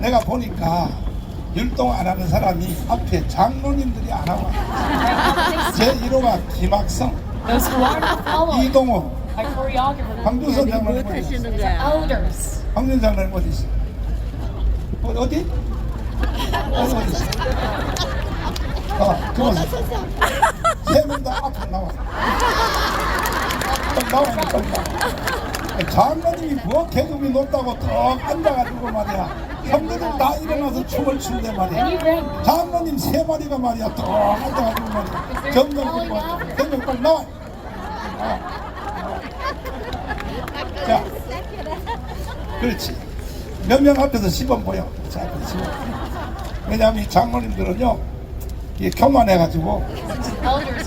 내가 보니까 율동 안 하는 사람이 앞에 장로님들이 안 하고 제 1호가 김학성, Those who are not following 이동호, my choreographer, 황두선 장로님 어디 있어? 하시는 거야. elders. 황준 장로님 어디 있어? 어, 어디? 어디 어디 있어? 어, 그거 세명 다 앞으로 나와. 나와. 장로님이 뭐 계급이 높다고 턱 앉아가지고 말이야. 형들은 다 일어나서 춤을 And 말이야. 장로님 세 마리가 말이야. 턱 앉아가지고 말이야. 점점 듣고 형님 빨리 나와. 나와. 자, 그렇지. 몇 명 앞에서 시범 보여. 자, 그 시범. 왜냐하면 이 장로님들은요, 이게 교만해가지고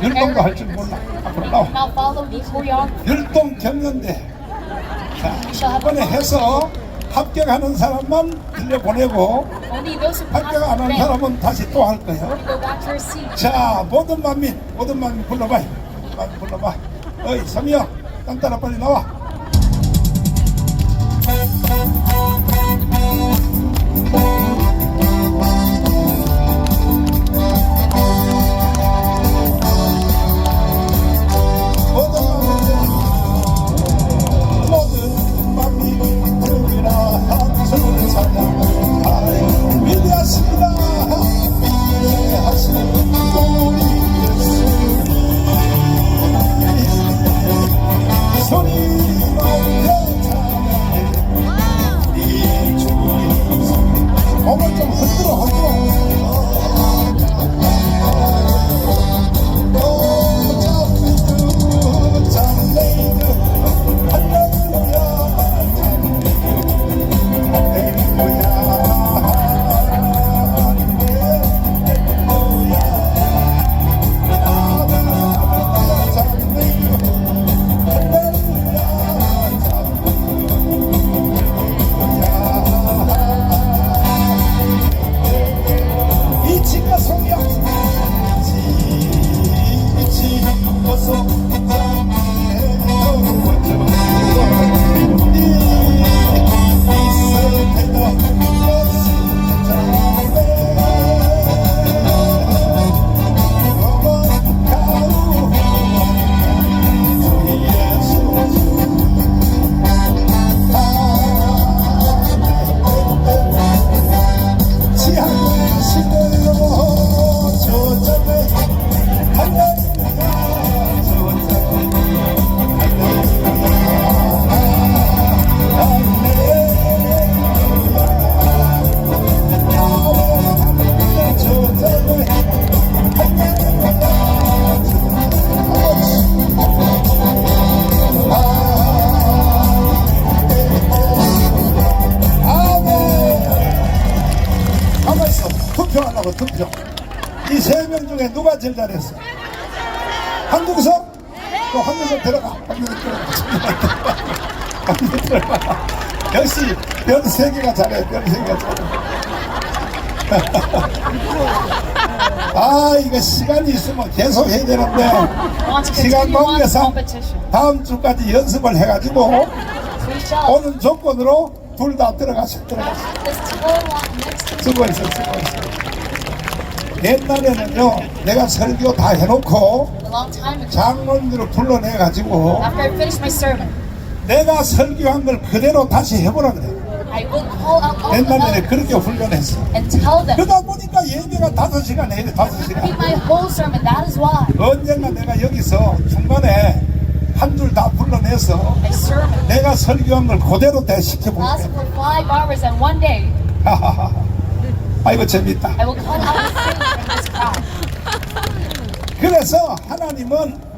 율동도 할 줄. 몰라. 앞으로 나와. 율동 경연대. 자, 이번에 해서 합격하는 사람만 들려보내고 합격 안 한 사람은 다시 또 할 거예요. 자, 모든 만민, 모든 만민 불러봐. 만민 불러봐. 어이, 삼이야, 딴 따라 빨리 나와. 흔들어 흔들어 투표하려고 투표. 이 세 명 중에 누가 제일 잘했어? 한국성? 또 한국성 들어가. 한국성 들어가. 한국성 들어가. 역시 별세 개가 잘해. 별세 개가 잘해. 아 이거 시간이 있으면 계속 해야 되는데 시간 관계상. 다음 주까지 연습을 해가지고. 오는 조건으로 둘 다 들어가시 들어가시. This tour walk next to 수고했어, 수고했어. 옛날에는요, 내가 설교 다 해놓고. 장로님들을 불러내가지고 내가 설교한 걸 그대로 다시 해보라 그래. Elders 그렇게 훈련했어. 그러다 보니까 예배가 다섯 시간 해야 돼, 다섯 시간. 언젠가 내가 여기서 중간에 한줄 다 불러내서 내가 설교한 걸 그대로 시켜 볼게. one day 아이고, 재밌다. 그래서 하나님은